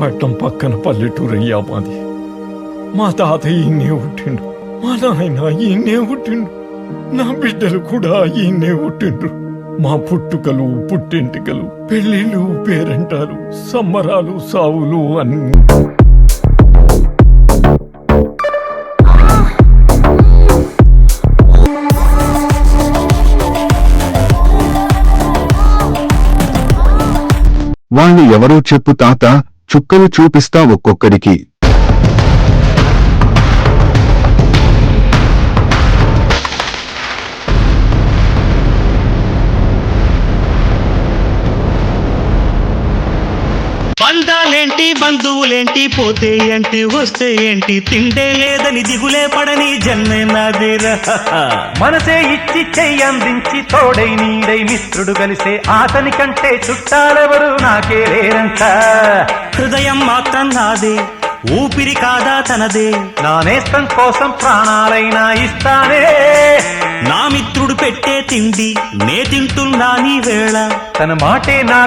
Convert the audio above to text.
పట్టం పక్కన పల్లెటూరు అయ్యా మాది. మా తాతయ్య ఈయన్నే పుట్టిండు. మా నాయన ఈయన్నే పుట్టిండు. నా బిడ్డలు కూడా ఈయన్నే పుట్టిండ్రు. మా పుట్టుకలు పుట్టింటికలు పెళ్ళిళ్ళు పేరంటారు సంబరాలు సావులు అని వాళ్ళు ఎవరో చెప్పు తాత. చుక్కలు చూపిస్తా ఒక్కొక్కడికి. బంధాలేంటి బంధువులేంటి పోతే ఏంటి వస్తే ఏంటి తిండే లేదని దిగులే పడని జన్మే నాదేరా మనసే ఇచ్చి చెయ్యి అందించి తోడై నీడై మిత్రుడు కలిసే అతని కంటే చుట్టాలెవరు నాకే లేరంట. హృదయం మాత్రం నాదే ఊపిరి కాదా తనదే. నా నేస్తం కోసం ప్రాణాలైనా ఇస్తానే నా మిత్రుడు పెట్టే తిండి నే తింటున్నా నీ వేళ. తన మాటే నా